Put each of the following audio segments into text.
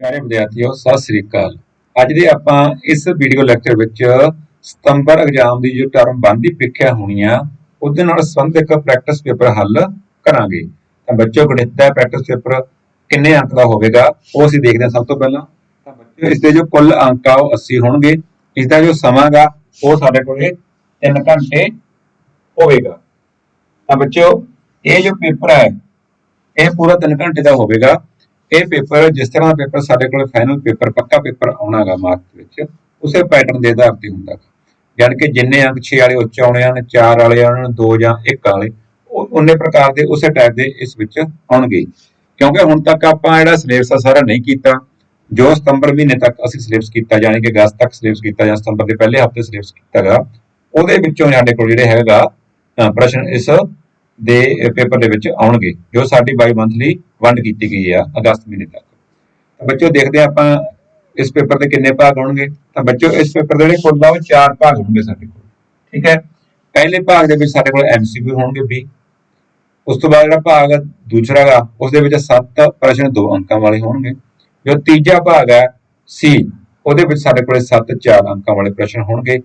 ਪਿਆਰੇ ਵਿਦਿਆਰਥੀਓ, ਸਤਿ ਸ੍ਰੀ ਅਕਾਲ। ਅੱਜ ਦੇ ਆਪਾਂ ਇਸ ਵੀਡੀਓ ਲੈਕਚਰ ਵਿੱਚ ਸਤੰਬਰ ਐਗਜ਼ਾਮ ਦੀ ਜੋ ਟਰਮ ਬੰਦੀ ਪ੍ਰੀਖਿਆ ਹੋਣੀ ਆ, ਉਹਦੇ ਨਾਲ ਸੰਬੰਧਿਤ ਪ੍ਰੈਕਟਿਸ ਪੇਪਰ ਹੱਲ ਕਰਾਂਗੇ। ਤਾਂ ਬੱਚਿਓ, ਗਣਿਤ ਦਾ ਪ੍ਰੈਕਟਿਸ ਪੇਪਰ ਕਿੰਨੇ ਅੰਕ ਦਾ ਹੋਵੇਗਾ, ਉਹ ਅਸੀਂ ਦੇਖਦੇ ਹਾਂ ਸਭ ਤੋਂ ਪਹਿਲਾਂ। ਤਾਂ ਬੱਚਿਓ, ਇਸ ਦੇ ਜੋ ਕੁੱਲ ਅੰਕ ਆ, ਉਹ 80 ਹੋਣਗੇ। ਇਸ ਦਾ ਜੋ ਸਮਾਂ ਗਾ ਉਹ ਸਾਡੇ ਕੋਲੇ 3 ਘੰਟੇ ਹੋਵੇਗਾ। ਤਾਂ ਬੱਚਿਓ, ਇਹ ਜੋ ਪੇਪਰ ਹੈ, ਇਹ ਪੂਰਾ 3 ਘੰਟੇ ਦਾ ਹੋਵੇਗਾ। ਇਹ ਪੇਪਰ, ਜਿਸ ਤਰ੍ਹਾਂ ਪੇਪਰ ਸਾਡੇ ਕੋਲ ਫਾਈਨਲ ਪੇਪਰ, ਪੱਕਾ ਪੇਪਰ ਆਉਣਾਗਾ ਮਾਰਚ ਵਿੱਚ, ਉਸੇ ਪੈਟਰਨ ਦੇ ਆਧਾਰ ਤੇ ਹੁੰਦਾ ਯਾਨੀ ਕਿ ਜਿੰਨੇ ਅੰਕ 6 ਵਾਲੇ, ਉੱਚ ਆਉਣੇ ਹਨ 4 ਵਾਲੇ ਆਉਣੇ ਹਨ 2 ਜਾਂ 1 ਵਾਲੇ ਉਹਨੇ ਪ੍ਰਕਾਰ ਦੇ ਉਸੇ ਟਾਈਪ ਦੇ ਇਸ ਵਿੱਚ ਆਉਣਗੇ। ਕਿਉਂਕਿ ਹੁਣ ਤੱਕ ਆਪਾਂ ਜਿਹੜਾ ਸਿਲੇਬਸ ਆ, ਸਾਰਾ ਨਹੀਂ ਕੀਤਾ। ਜੋ ਸਤੰਬਰ ਮਹੀਨੇ ਤੱਕ ਅਸੀਂ ਸਿਲੇਬਸ ਕੀਤਾ, ਯਾਨੀ ਕਿ ਅਗਸਤ ਤੱਕ ਸਿਲੇਬਸ ਕੀਤਾ ਜਾਂ ਸਤੰਬਰ ਦੇ ਪਹਿਲੇ ਹਫ਼ਤੇ ਸਿਲੇਬਸ ਕੀਤਾਗਾ, ਉਹਦੇ ਵਿੱਚੋਂ ਸਾਡੇ ਕੋਲ ਜਿਹੜੇ ਹੈਗਾ ਪ੍ਰਸ਼ਨ ਇਸ ਦੇ ਪੇਪਰ ਦੇ ਵਿੱਚ ਆਉਣਗੇ, ਜੋ ਸਾਡੀ ਬਾਈ ਮੰਥਲੀ ਵੰਡ ਕੀਤੀ ਗਈ ਆ ਅਗਸਤ ਮਹੀਨੇ ਤੱਕ। ਤਾਂ ਬੱਚਿਓ ਦੇਖਦੇ ਆਪਾਂ ਇਸ ਪੇਪਰ ਦੇ ਕਿੰਨੇ ਭਾਗ ਹੋਣਗੇ। ਤਾਂ ਬੱਚਿਓ ਇਸ ਪੇਪਰ ਦੇ ਜਿਹੜੇ ਕੁੱਲ ਆ ਚਾਰ ਭਾਗ ਹੋਣਗੇ ਸਾਡੇ ਕੋਲ। ਠੀਕ ਹੈ? ਪਹਿਲੇ ਭਾਗ ਦੇ ਵਿੱਚ ਸਾਡੇ ਕੋਲ ਐਮਸੀਕਿਊ ਹੋਣਗੇ 20 ਉਸ ਤੋਂ ਬਾਅਦ ਜਿਹੜਾ ਭਾਗ ਦੂਸਰਾ ਗਾ, ਉਸ ਦੇ ਵਿੱਚ 7 ਪ੍ਰਸ਼ਨ 2 ਅੰਕਾਂ ਵਾਲੇ ਹੋਣਗੇ। ਜੋ ਤੀਜਾ ਭਾਗ ਹੈ ਸੀ ਉਹਦੇ ਵਿੱਚ ਸਾਡੇ ਕੋਲੇ 7 4 ਅੰਕਾਂ ਵਾਲੇ ਪ੍ਰਸ਼ਨ ਹੋਣਗੇ।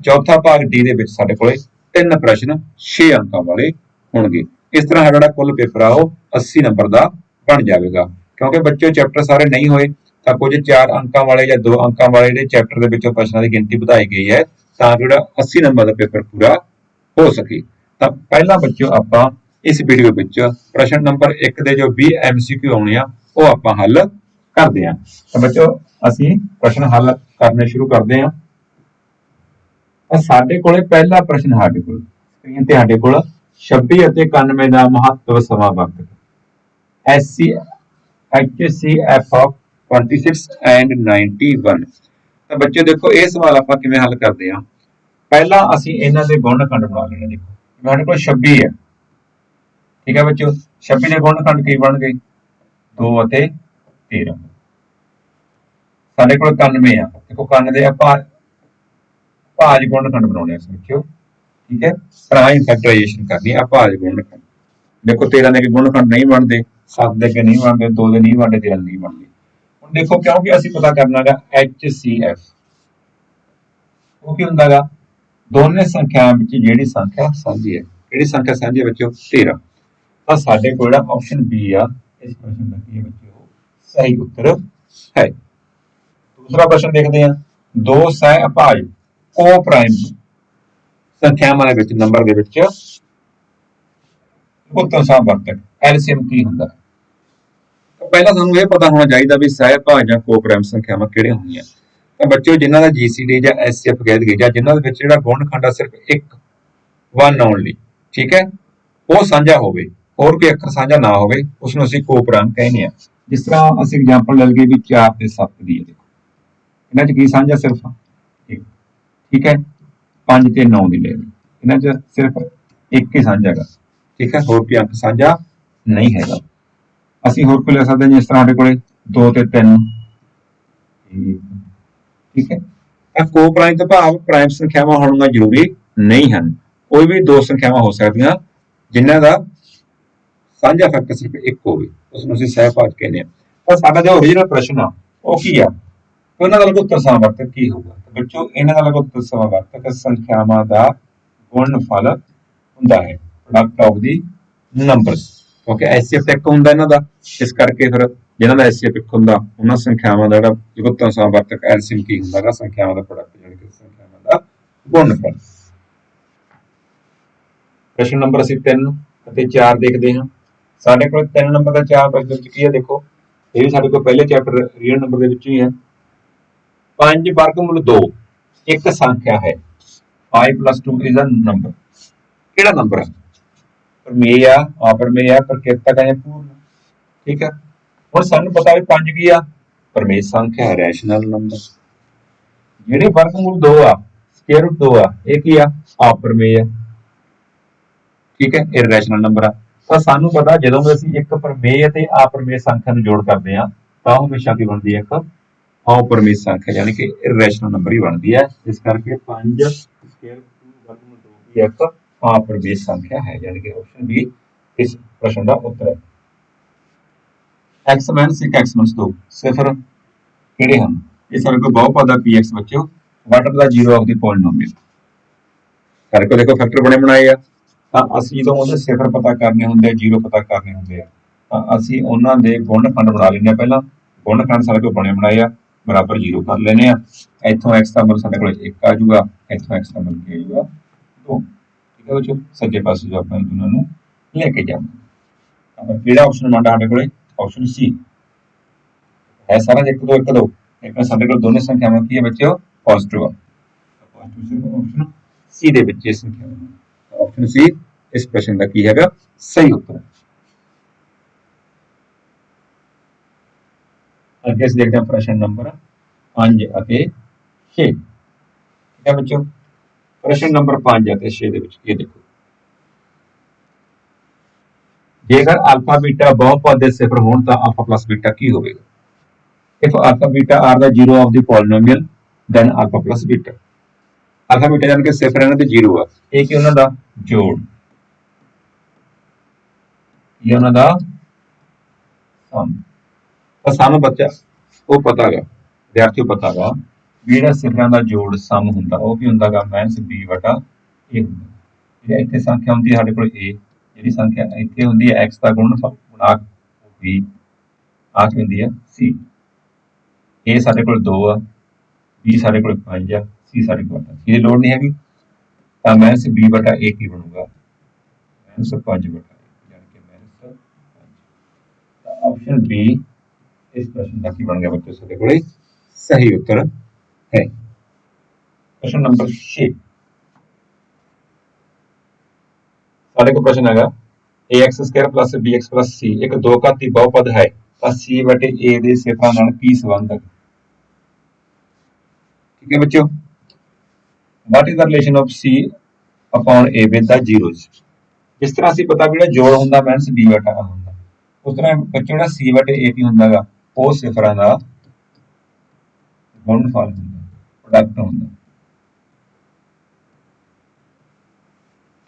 ਚੌਥਾ ਭਾਗ ਡੀ ਦੇ ਵਿੱਚ ਸਾਡੇ ਕੋਲੇ ਤਿੰਨ ਪ੍ਰਸ਼ਨ 6 ਅੰਕਾਂ ਵਾਲੇ ਹੋਣਗੇ। ਇਸ ਤਰ੍ਹਾਂ ਸਾਡਾ ਜਿਹੜਾ ਕੁੱਲ ਪੇਪਰ ਆ, ਉਹ 80 ਨੰਬਰ ਦਾ ਬਣ ਜਾਵੇਗਾ। ਕਿਉਂਕਿ ਬੱਚਿਓ ਚੈਪਟਰ ਸਾਰੇ ਨਹੀਂ ਹੋਏ, ਤਾਂ ਕੁਝ 4 ਅੰਕਾਂ ਵਾਲੇ ਜਾਂ 2 ਅੰਕਾਂ ਵਾਲੇ ਜਿਹੜੇ ਚੈਪਟਰ ਦੇ ਵਿੱਚੋਂ ਪ੍ਰਸ਼ਨਾਂ ਦੀ ਗਿਣਤੀ ਵਧਾਈ ਗਈ ਹੈ, ਤਾਂ ਜਿਹੜਾ 80 ਨੰਬਰ ਦਾ ਪੇਪਰ ਪੂਰਾ ਹੋ ਸਕੇ। ਤਾਂ ਪਹਿਲਾਂ ਬੱਚਿਓ ਆਪਾਂ ਇਸ ਵੀਡੀਓ ਵਿੱਚ ਪ੍ਰਸ਼ਨ ਨੰਬਰ 1 ਦੇ ਜੋ 20 ਐਮਸੀਕਿਊ ਆਉਣੇ ਆ, ਉਹ ਆਪਾਂ ਹੱਲ ਕਰਦੇ ਹਾਂ ਤਾਂ ਬੱਚਿਓ, ਅਸੀਂ ਪ੍ਰਸ਼ਨ ਹੱਲ ਕਰਨੇ ਸ਼ੁਰੂ ਕਰਦੇ ਹਾਂ ਤਾਂ ਸਾਡੇ ਕੋਲੇ ਪਹਿਲਾ ਪ੍ਰਸ਼ਨ ਸਾਡੇ ਕੋਲ ਸਕਰੀਨ ਤੇ ਸਾਡੇ ਕੋਲ 26 ਅਤੇ 91 ਦਾ ਮਹੱਤਵ ਸਮਾਂ ਵਕਤ ਐਸਸੀ ਐਚਸੀਐਫ ਆਫ 26 ਐਂਡ 91 ਤਾਂ ਬੱਚਿਓ ਦੇਖੋ, ਇਹ ਸਵਾਲ ਆਪਾਂ ਕਿਵੇਂ ਹੱਲ ਕਰਦੇ ਹਾਂ? ਪਹਿਲਾਂ ਅਸੀਂ ਇਹਨਾਂ ਦੇ ਗੁਣ ਬਣਾ ਲੈਣੇ ਦੇਖੋ ਸਾਡੇ ਕੋਲ 26 ਹੈ। ਠੀਕ ਹੈ ਬੱਚਿਓ? 26 ਦੇ ਗੁਣ ਖੰਡ ਕੀ ਬਣ ਗਏ? 2 ਅਤੇ 13 ਸਾਡੇ ਕੋਲ 91 ਆ। ਦੇਖੋ 91 ਦੇ ਆਪਾਂ ਭਾਜ ਗੁਣ ਖੰਡ ਬਣਾਉਣੇ ਆ ਇਸ ਠੀਕ ਹੈ? ਪ੍ਰਾਈਮ ਫੈਕਟਰਾਈਜੇਸ਼ਨ ਕਰਨੀ ਆ ਭਾਜ ਗੁਣ ਦੇਖੋ 13 ਦੇ ਗੁਣ ਨਹੀਂ ਬਣਦੇ 7 ਦੇ ਨਹੀਂ ਬਣਦੇ 2 ਦੇ ਨਹੀਂ ਬਣਦੇ 13 ਨਹੀਂ ਬਣਦੇ। ਹੁਣ ਦੇਖੋ ਕਿਉਂਕਿ ਅਸੀਂ ਪਤਾ ਕਰਨਾਗਾ HCF ਉਹ ਕੀ ਹੁੰਦਾਗਾ ਦੋਨੇ ਸੰਖਿਆਵਾਂ ਵਿੱਚ ਜਿਹੜੀ ਸੰਖਿਆ ਸਾਂਝੀ ਹੈ, ਕਿਹੜੀ ਸੰਖਿਆ ਸਾਂਝੀ ਹੈ ਬੱਚਿਓ? 13 ਤਾਂ ਸਾਡੇ ਕੋਲ ਜਿਹੜਾ ਆਪਸ਼ਨ B ਆ, ਇਸ ਪ੍ਰਸ਼ਨ ਦਾ ਕੀ ਬੱਚਿਓ? ਸਹੀ ਉੱਤਰ ਹੈ। ਦੂਸਰਾ ਪ੍ਰਸ਼ਨ ਦੇਖਦੇ ਹਾਂ। ਦੋ ਸਹਿ ਅਭਾਜ, ਕੋ ਪ੍ਰਾਈਮ? ਸੰਖਿਆਵਾਂ ਦੇ ਵਿੱਚ ਨੰਬਰ ਦੇ ਵਿੱਚ ਉੱਤਰ ਸਾਹ ਵਰਤਕ ਐਲਸੀਐਮ ਕੀ ਹੁੰਦਾ? ਤਾਂ ਪਹਿਲਾਂ ਸਾਨੂੰ ਇਹ ਪਤਾ ਹੋਣਾ ਚਾਹੀਦਾ ਵੀ ਸਹਿ ਭਾਜ ਜਾਂ ਕੋ ਪ੍ਰਾਈਮ ਸੰਖਿਆਵਾਂ ਕਿਹੜੀਆਂ ਹੁੰਦੀਆਂ। ਤਾਂ ਬੱਚਿਓ ਜਿਨ੍ਹਾਂ ਦਾ ਜੀਸੀਡੀ ਜਾਂ ਐਸਸੀਐਫ ਕਹਿ ਦਈਏ ਜਾਂ ਜਿਨ੍ਹਾਂ ਦੇ ਵਿੱਚ ਜਿਹੜਾ ਗੁਣ ਖੰਡ ਆ ਸਿਰਫ ਇੱਕ ਵਨ ਓਨਲੀ ਠੀਕ ਹੈ? ਉਹ ਸਾਂਝਾ ਹੋਵੇ ਹੋਰ ਕੋਈ ਅੱਖਰ ਸਾਂਝਾ ਨਾ ਹੋਵੇ ਉਸ ਨੂੰ ਅਸੀਂ ਕੋ ਪ੍ਰਾਈਮ ਕਹਿੰਦੇ ਆ ਜਿਸ ਤਰ੍ਹਾਂ ਅਸੀਂ ਐਗਜ਼ਾਮਪਲ ਲੈ ਲਈਏ ਵੀ 4 ਤੇ 7 ਦੀ ਹੈ ਦੇਖੋ। ਇਹਨਾਂ 'ਚ ਕੀ ਸਾਂਝਾ ਸਿਰਫ ਠੀਕ ਹੈ? 5 ਤੇ 9 ਦੀ ਲੈ ਲਈ। ਇਹਨਾਂ 'ਚ ਸਿਰਫ ਇੱਕ ਹੀ ਸਾਂਝਾ ਹੈਗਾ। ਠੀਕ ਹੈ ਹੋਰ ਕੋਈ ਅੰਕ ਸਾਂਝਾ? ਨਹੀਂ ਹੈਗਾ। ਅਸੀਂ ਹੋਰ ਕੋਈ ਲੈ ਸਕਦੇ ਹਾਂ ਜਿਸ ਤਰ੍ਹਾਂ ਸਾਡੇ ਕੋਲੇ? 2 ਤੇ 3 ਠੀਕ ਹੈ। ਤਾਂ ਕੋ ਪ੍ਰਾਈਮ ਤੋਂ ਭਾਵ ਪ੍ਰਾਈਮ ਸੰਖਿਆਵਾਂ ਹੋਣੀਆਂ ਜ਼ਰੂਰੀ ਨਹੀਂ ਹਨ। ਕੋਈ ਵੀ ਦੋ ਸੰਖਿਆਵਾਂ ਹੋ ਸਕਦੀਆਂ ਜਿਨ੍ਹਾਂ ਦਾ ਸਾਂਝਾ ਫੈਕਟਰ ਸਿਰਫ ਇੱਕ ਹੋਵੇ। ਉਸ ਨੂੰ ਅਸੀਂ ਸਹਿਪਾਠ ਕਹਿੰਦੇ ਹਾਂ। ਤਾਂ ਸਾਡਾ ਜੋ origignal ਪ੍ਰਸ਼ਨ ਆ ਉਹ ਕੀ ਆ? ਇਹਨਾਂ ਦਾ ਲਘੁੱਤਰ ਸਮਾਵਰਤਕ ਕੀ ਹੋਊਗਾ? ਤਾਂ ਬੱਚੋ, ਇਹਨਾਂ ਦਾ ਲਘੁੱਤਰ ਸਮਾਵਰਤਕ ਸੰਖਿਆਵਾਂ ਦਾ ਗੁਣਨਫਲ ਹੁੰਦਾ ਹੈ। ਪ੍ਰੋਡਕਟ ਆਫ ਦੀ ਨੰਬਰਸ ਕਿਉਂਕਿ ਐਸਸੀਐਫ ਇੱਕ ਹੁੰਦਾ ਇਹਨਾਂ ਦਾ। ਇਸ ਕਰਕੇ ਫਿਰ ਜਿਹਨਾਂ ਦਾ ਐਸਸੀਐਫ ਇੱਕ ਹੁੰਦਾ, ਉਹਨਾਂ ਸੰਖਿਆਵਾਂ ਦਾ ਜਿਹੜਾ ਲਘੁੱਤਰ ਸਮਾਵਰਤਕ ਐਲਸੀਐਮ ਕੀ ਹੁੰਦਾਗਾ ਸੰਖਿਆਵਾਂ ਦਾ ਪ੍ਰੋਡਕਟ ਜਿਹੜੀ ਕਿ ਸੰਖਿਆਵਾਂ ਦਾ ਗੁਣਨਫਲ ਪ੍ਰਸ਼ਨ ਨੰਬਰ ਅਸੀਂ 3 ਅਤੇ 4 ਦੇਖਦੇ ਹਾਂ। ਸਾਡੇ ਕੋਲ 3 ਨੰਬਰ ਦਾ 4 ਪ੍ਰਸ਼ਨ ਕੀ ਹੈ? ਦੇਖੋ, ਇਹ ਵੀ ਸਾਡੇ ਕੋਲ ਪਹਿਲੇ ਚੈਪਟਰ ਰੀਅਲ ਨੰਬਰ ਦੇ ਵਿੱਚ ਹੀ ਹੈ। 5 ਵਰਗਮੂਲ 2 ਇੱਕ ਸੰਖਿਆ ਹੈ। 5 2 ਇਜ਼ ਅ ਨੰਬਰ ਕਿਹੜਾ ਨੰਬਰ ਹੈ ਪਰਮੇਯ ਆ ਆਪਰਮੇਯ ਆ ਪ੍ਰਕਿਰਤਕ ਹੈ ਪੂਰਨ ਠੀਕ ਹੈ ਹੁਣ ਸਾਨੂੰ ਪਤਾ ਵੀ 5 ਕੀ ਆ। ਪਰਮੇਯ ਸੰਖਿਆ ਰੈਸ਼ਨਲ ਨੰਬਰ ਜਿਹੜੇ ਵਰਗਮੂਲ 2 ਆ ਸਕੁਅਰ ਰੂਟ 2 ਆ, ਇਹ ਕੀ ਆ? ਆਪਰਮੇਯ ਠੀਕ ਹੈ? ਇਹ ਰੈਸ਼ਨਲ ਨੰਬਰ ਆ। ਤਾਂ ਸਾਨੂੰ ਪਤਾ ਜਦੋਂ ਵੀ ਅਸੀਂ ਇੱਕ ਪਰਮੇਯ ਤੇ ਆਪਰਮੇਯ ਸੰਖਿਆ ਨੂੰ ਜੋੜ ਕਰਦੇ ਆ ਤਾਂ ਉਹ ਹਮੇਸ਼ਾ ਕੀ ਬਣਦੀ ਹੈ ਇੱਕ ਆਪਰਮੇਯ ਸੰਖਿਆ ਯਾਨੀ ਕਿ ਇਰੈਸ਼ਨਲ ਨੰਬਰ ਹੀ ਬਣਦੀ ਹੈ। ਇਸ ਕਰਕੇ 5 ਸਕੁਅਰ 2 ਵਰਗਮੂਲ 2 ਵੀ ਇੱਕ ਆਪਰਮੇਯ ਸੰਖਿਆ ਹੈ, ਯਾਨੀ ਕਿ ਆਪਸ਼ਨ ਬੀ ਇਸ ਪ੍ਰਸ਼ਨ ਦਾ ਉੱਤਰ ਹੈ। X ਮਾਈਨਸ 1 x ਮਾਈਨਸ 2 ਸਿਫਰ ਕਿਹੜੇ ਹਨ? ਇਹ ਸਾਡੇ ਕੋਲ ਬਹੁਪਦ ਦਾ px ਬੱਚਿਓ what the zero of the polynomial ਸਾਡੇ ਕੋਲ ਦੇਖੋ ਫੈਕਟਰ ਬਣੇ ਬਣਾਏ ਆ। ਤਾਂ ਅਸੀਂ ਜਦੋਂ ਉਹਦੇ ਸਿਫਰ ਪਤਾ ਕਰਨੇ ਹੁੰਦੇ ਆ ਜ਼ੀਰੋ ਪਤਾ ਕਰਨੇ ਹੁੰਦੇ ਆ, ਤਾਂ ਅਸੀਂ ਉਹਨਾਂ ਦੇ ਗੁਣ ਖੰਡ ਬਣਾ ਲੈਂਦੇ ਆ। ਪਹਿਲਾਂ ਗੁਣ ਖੰਡ ਸਾਡੇ ਕੋਲ ਬਣੇ ਬਣਾਏ ਆ। ਬਰਾਬਰ ਜ਼ੀਰੋ ਕਰ ਲੈਨੇ ਆ ਇੱਥੋਂ x ਦਾ ਮੁੱਲ ਸਾਡੇ ਕੋਲ 1 ਆ ਜਾਊਗਾ, ਇੱਥੋਂ x ਦਾ ਮੁੱਲ ਕੀ ਆ 2 ਠੀਕ ਹੈ ਬੱਚੋ ਸੱਜੇ ਪਾਸੇ ਜੋ ਆਪਾਂ ਇਹਨਾਂ ਨੂੰ ਲੈ ਕੇ ਜਾਵਾਂਗੇ। ਆਪਾਂ ਕਿਹੜਾ ਆਪਸ਼ਨ ਮੰਨਦਾ ਸਾਡੇ ਕੋਲੇ? ਆਪਸ਼ਨ ਸੀ ਹੈ ਸਾਰਾ 1 2 1 2 ਇੱਕ ਸਾਡੇ ਕੋਲ ਦੋਨੇ ਸੰਖਿਆਵਾਂ ਕੀ ਹੈ ਬੱਚਿਓ? ਪੋਜ਼ਿਟਿਵ ਆ। ਪੋਜ਼ਿਟਿਵ ਆਪਸ਼ਨ ਸੀ ਦੇ ਵਿੱਚ ਇਹ ਸੰਖਿਆਵਾਂ। ਆਪਸ਼ਨ ਸੀ ਇਸ ਪ੍ਰਸ਼ਨ ਦਾ ਕੀ ਹੈਗਾ? ਸਹੀ ਉੱਤਰ। ਅੱਗੇ ਅਸੀਂ ਦੇਖਦੇ ਹਾਂ ਪ੍ਰਸ਼ਨ ਨੰਬਰ 5 ਅਤੇ 6 ਠੀਕ ਹੈ ਬੱਚਿਓ? ਪ੍ਰਸ਼ਨ ਨੰਬਰ 5 ਅਤੇ 6 ਦੇ ਵਿੱਚ ਇਹ ਦੇਖੋ। ਜੇਕਰ ਅਲਫਾ ਬੀਟਾ ਬਹੁਪਦ ਦੇ ਸਿਫਰ ਹੋਣ ਤਾਂ ਅਲਫਾ ਪਲੱਸ ਬੀਟਾ ਕੀ ਹੋਵੇਗਾ? If alpha beta are the zero of the polynomial then alpha plus beta alpha beta ਜਾਨ ਕੇ ਸਿਫਰ ਇਹਨਾਂ ਦੇ ਜ਼ੀਰੋ ਆ। ਇਹ ਕੀ ਉਹਨਾਂ ਦਾ? ਜੋੜ। ਇਹ ਉਹਨਾਂ ਦਾ ਸਮ। ਤਾਂ ਸਾਨੂੰ ਬੱਚਾ, ਉਹ ਪਤਾਗਾ ਵਿਦਿਆਰਥੀ ਨੂੰ ਪਤਾਗਾ ਜਿਹੜਾ ਸਿਫਰਾਂ ਦਾ ਜੋੜ ਸਮ ਹੁੰਦਾ, ਉਹ ਕੀ ਹੁੰਦਾਗਾ ਮਾਈਨਸ b ਵਟਾ a ਹੁੰਦਾ। ਜਿਹੜਾ ਇੱਥੇ ਸੰਖਿਆ ਹੁੰਦੀ ਹੈ ਸਾਡੇ ਕੋਲ a, ਜਿਹੜੀ ਸੰਖਿਆ ਇੱਥੇ ਹੁੰਦੀ ਹੈ x ਦਾ ਗੁਣ ਗੁਣਾ b ਆ ਕੀ ਹੁੰਦੀ ਹੈ c a ਸਾਡੇ ਕੋਲ 2 ਆ, b ਸਾਡੇ ਕੋਲ 5 ਆ, c ਸਾਡੇ ਕੋਲ 8 ਇਹਦੀ ਲੋੜ ਨਹੀਂ ਹੈਗੀ। ਤਾਂ ਮਾਈਨਸ b ਵਟਾ a ਕੀ ਬਣੂਗਾ? ਮਾਈਨਸ 5 ਬਟਾ a ਯਾਨੀ ਕਿ ਮਾਈਨਸ 5 ਤਾਂ ਆਪਸ਼ਨ b ਇਸ ਪ੍ਰਸ਼ਨ ਦਾ ਕੀ ਬਣ ਗਿਆ ਬੱਚੋ ਸਾਡੇ ਕੋਲੇ ਸਹੀ ਉੱਤਰ ਹੈ ਪ੍ਰਸ਼ਨ ਨੰਬਰ 6 ਸਾਡੇ ਕੋਲ ਪ੍ਰਸ਼ਨ ਹੈਗਾ ax square bx c ਇੱਕ ਦੋ ਘਾਤੀ ਬਹੁਪਦ ਹੈ ਤਾਂ c a ਦੇ ਸਿਫਰਾਂ ਨਾਲ ਕੀ ਸੰਬੰਧ ਹੈ ਠੀਕ ਹੈ ਬੱਚਿਓ what is the relation of c upon a with the zeros ਜਿਸ ਤਰ੍ਹਾਂ ਅਸੀਂ ਪਤਾ ਵੀ ਜਿਹੜਾ ਜੋੜ ਹੁੰਦਾ ਮਾਈਨਸ b ਬਟਾ ਹੁੰਦਾ ਉਸ ਤਰ੍ਹਾਂ ਬੱਚੋ ਜਿਹੜਾ c ਬਟੇ a ਕੀ ਹੁੰਦਾਗਾ ਉਹ ਸਿਫਰਾਂ ਦਾ ਗੁਣਨਫਲ ਹੁੰਦਾ ਪ੍ਰੋਡਕਟ ਹੁੰਦਾ।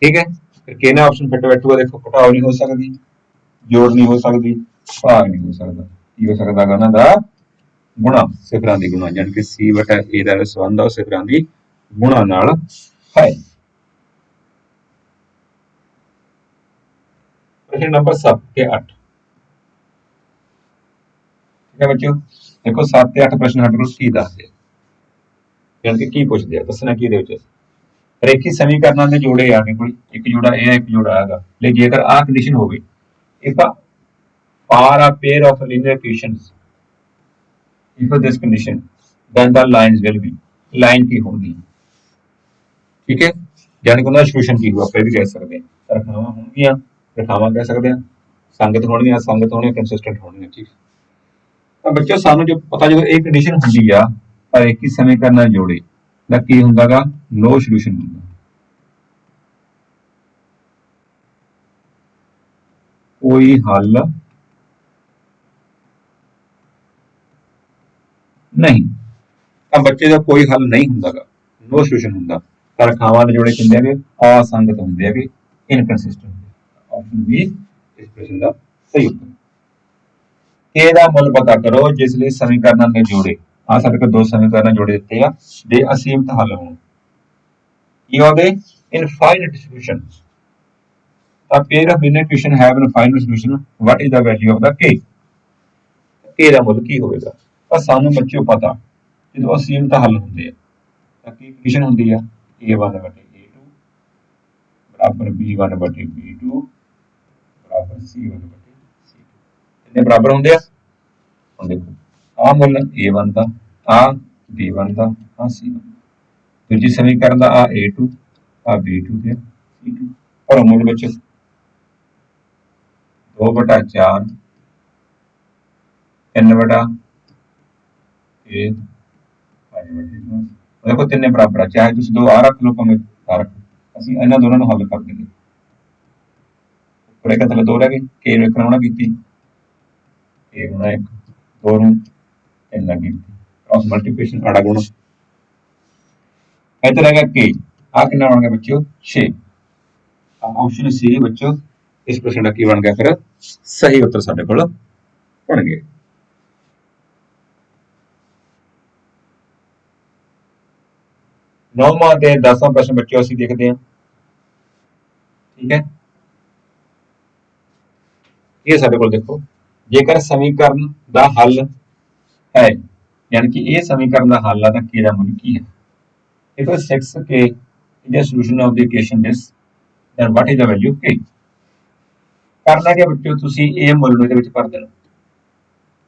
ਠੀਕ ਹੈ? ਫਿਰ ਕਿਹਨੇ ਆਪਸ਼ਨ ਫਿੱਟ ਬੈਠੂਗਾ ਦੇਖੋ, ਘਟਾਓ ਨਹੀਂ ਹੋ ਸਕਦੀ, ਜੋੜ ਨਹੀਂ ਹੋ ਸਕਦੀ, ਭਾਗ ਨਹੀਂ ਹੋ ਸਕਦਾ। ਕੀ ਹੋ ਸਕਦਾ ਉਹਨਾਂ ਦਾ? ਗੁਣਾ, ਸਿਫਰਾਂ ਦੀ ਗੁਣਾ, ਜਾਣੀ ਕਿ c ਬਟਾ a ਦਾ ਸੰਬੰਧ ਆ, ਉਹ ਸਿਫਰਾਂ ਦੀ ਗੁਣਾ ਨਾਲ ਹੈ। ਪ੍ਰਸ਼ਨ ਨੰਬਰ 7 ਤੇ 8 ਠੀਕ ਹੈ ਬੱਚਿਓ ਦੇਖੋ 7 ਤੇ 8 ਪ੍ਰਸ਼ਨ ਸਾਡੇ ਕੋਲ ਕੀ ਦੱਸਦੇ ਆ? ਜਾਣੀ ਕਿ ਕੀ ਪੁੱਛਦੇ ਆ? ਦੱਸਣਾ ਕੀ ਦੇ ਵਿੱਚ? ਰੇਖੀ ਸਮੀਕਰਨਾਂ ਦੇ ਜੋੜੇ ਆ ਆਪਣੇ ਕੋਲ। ਇੱਕ ਜੋੜਾ ਇਹ ਹੈ ਇੱਕ ਜੋੜਾ ਹੈਗਾ ਲਈ ਜੇਕਰ ਆਹ ਕੰਡੀਸ਼ਨ ਹੋਵੇ, if a for a pair of linear equations if this condition, then the lines will be, line ਕੀ ਹੋਣਗੀ ਠੀਕ ਹੈ? ਯਾਨੀ ਕਿ ਉਹਨਾਂ ਦਾ ਸੋਲੂਸ਼ਨ ਕੀ ਹੋਊਗਾ? ਆਪਾਂ ਇਹ ਵੀ ਕਹਿ ਸਕਦੇ ਹਾਂ। ਰਖਾਵਾਂ ਹੋਣਗੀਆਂ, ਰਖਾਵਾਂ ਕਹਿ ਸਕਦੇ ਹਾਂ। ਸੰਗਤ ਹੋਣਗੀਆਂ ਸੰਗਤ ਹੋਣੀਆਂ ਕੰਸਿਸਟੈਂਟ ਹੋਣਗੀਆਂ, ਠੀਕ ਤਾਂ ਬੱਚਿਓ, ਸਾਨੂੰ ਜੋ ਪਤਾ ਜਦੋਂ ਇਹ ਕੰਡੀਸ਼ਨ ਹੁੰਦੀ ਆ ਪਰ ਇੱਕ ਹੀ ਸਮੀਕਰਨ ਜੋੜੇ। ਤਾਂ ਕੀ ਹੁੰਦਾਗਾ? ਨੋ ਸੋਲੂਸ਼ਨ ਹੁੰਦਾ। ਕੋਈ ਹੱਲ ਨਹੀਂ। ਤਾਂ ਬੱਚੇ ਦਾ ਕੋਈ ਹੱਲ ਨਹੀਂ ਹੁੰਦਾਗਾ। ਨੋ ਸੋਲੂਸ਼ਨ ਹੁੰਦਾ। ਤਰਖਾਵਾਂ ਰਖਾਵਾਂ ਦੇ ਜੋੜੇ ਕਿੰਦੇ ਹੈਗੇ? ਅਸੰਗਤ ਹੁੰਦੇ ਹੈਗੇ। ਇਨਕਨਸਿਸਟੈਂਟ ਆਪਸ਼ਨ ਬੀ ਇਸ ਪ੍ਰਸ਼ਨ ਦਾ ਸਹੀ ਉੱਤਰ। K ਦਾ ਮੁੱਲ ਪਤਾ ਕਰੋ, ਜਿਸ ਲਈ ਸਮੀਕਰਨਾਂ ਦੇ ਜੋੜੇ। ਆ ਸਾਡੇ ਕੋਲ ਦੋ ਸਮੀਕਰਨ ਜੋੜੇ ਦਿੱਤੇ ਆ ਦੇ ਅਸੀਮਤ ਹੱਲ ਹੋਣ। ਇਹ ਉਹਦੇ infinite solution a pair of linear equation have an final solution what is the value of the k? K ਦਾ ਮੁੱਲ ਕੀ ਹੋਵੇਗਾ? ਤਾਂ ਸਾਨੂੰ ਬੱਚਿਓ ਪਤਾ, ਜਦੋਂ ਅਸੀਮਤ ਹੱਲ ਹੁੰਦੇ ਆ, ਤਾਂ ਕੀ ਕੰਡੀਸ਼ਨ ਹੁੰਦੀ ਆ? a1 a2 ਬਰਾਬਰ b1 b2 ਬਰਾਬਰ c1 ਬਟੇ c2 ਕਿੰਨੇ ਬਰਾਬਰ ਹੁੰਦੇ ਆ? ਹੁਣ ਦੇਖੋ ਆ ਮੁੱਲ a1 ਦਾ ਆ b1 ਦਾ ਆ c1 ਦੂਜੀ ਸਮੀਕਰਨ ਦਾ ਆ a2 ਆ b2 ਤੇ c2 ਔਰ ਮੁੱਲ ਬੱਚੋ ਦੋ ਬਟਾ ਚਾਰ, ਤਿੰਨ ਬਟਾ ਇਹ ਪੰਜ ਬਟੇ ਦੋ ਦੇਖੋ ਤਿੰਨੇ ਬਰਾਬਰ ਆ। ਚਾਹੇ ਤੁਸੀਂ ਦੋ ਆ ਰੱਖ ਲਓ, ਭਾਵੇਂ ਆ ਰੱਖੋ। ਅਸੀਂ ਇਹਨਾਂ ਦੋਨਾਂ ਨੂੰ ਹੱਲ ਕਰ ਦਿੰਦੇ। ਉੱਪਰ ਇੱਕ, ਥੱਲੇ ਦੋ ਰਹਿ ਗਏ। ਕੇ ਨੂੰ ਇੱਕ ਨਾਲ ਕੀਤੀ। ਇਹ ਗੁਣਾ ਇੱਕ ਦੋ ਨੂੰ ਤਿੰਨ ਨਾਲ ਕੀਤੀ ਕ੍ਰਾਸ ਮਲਟੀਪਲੀਕੇਸ਼ਨ ਆੜਾ ਗੁਣਾ। ਇੱਥੇ ਰਹਿ ਗਿਆ ਕੇ ਆ ਕਿੰਨਾ ਬਣ ਗਿਆ ਬੱਚਿਓ? 6 ਆਪਸ਼ਨ ਸੀ ਬੱਚਿਓ। ਇਸ ਪ੍ਰਸ਼ਨ ਦਾ ਕੀ ਬਣ ਗਿਆ ਫਿਰ? ਸਹੀ ਉੱਤਰ ਸਾਡੇ ਕੋਲ ਹੋਣਗੇ ਨੌਵਾਂ ਤੇ 10ਵਾਂ ਪ੍ਰਸ਼ਨ ਬੱਚਿਓ ਅਸੀਂ ਦੇਖਦੇ ਹਾਂ। ਠੀਕ ਹੈ? ਇਹ ਸਾਡੇ ਕੋਲ ਦੇਖੋ। ਜੇਕਰ ਸਮੀਕਰਨ ਦਾ ਹੱਲ ਹੈ, ਯਾਨੀ ਕਿ ਇਹ ਸਮੀਕਰਨ ਦਾ ਹੱਲ ਆ, ਤਾਂ k ਦਾ ਮੁੱਲ ਕੀ ਹੈ? If 6k is the solution of the equation this, then what is the value k? ਕਰਨਾ ਕਿ ਬੱਚਿਓ, ਤੁਸੀਂ ਇਹ ਮੁੱਲ ਨੂੰ ਇਹਦੇ ਵਿੱਚ ਭਰ ਦੇਣਾ।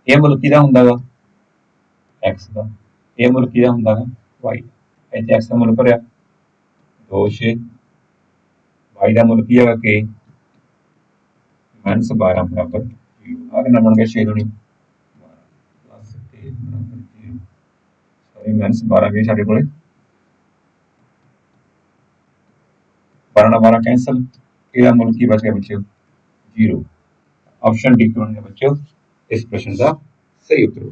ਇਹ ਮੁੱਲ ਕਿਹਦਾ ਹੁੰਦਾ ਵਾ? X ਦਾ। ਇਹ ਮੁੱਲ ਕਿਹਦਾ ਹੁੰਦਾ ਵਾ? Y ਇੱਥੇ x ਦਾ ਮੁੱਲ ਭਰਿਆ। 2 6 y ਦਾ ਮੁੱਲ ਕੀ ਹੈਗਾ k? 12 ਬਰਾਬਰ। ਆ ਕਿੰਨਾ ਬਣ ਗਿਆ? 6 ਦੁਣੀ। 12 ਪਲੱਸ k ਬਰਾਬਰ 0 ਸੌਰੀ ਮਾਈਨਸ 12 ਵੀ ਸਾਡੇ ਕੋਲੇ। 12 ਨਾਲ 12 ਕੈਂਸਲ ਇਹਦਾ ਮੁੱਲ ਕੀ ਬਚ ਗਿਆ ਬੱਚਿਓ? 0 ਆਪਸ਼ਨ ਡੀ ਬਣੇਗਾ ਬੱਚਿਓ? ਇਸ ਪ੍ਰਸ਼ਨ ਦਾ ਸਹੀ ਉੱਤਰ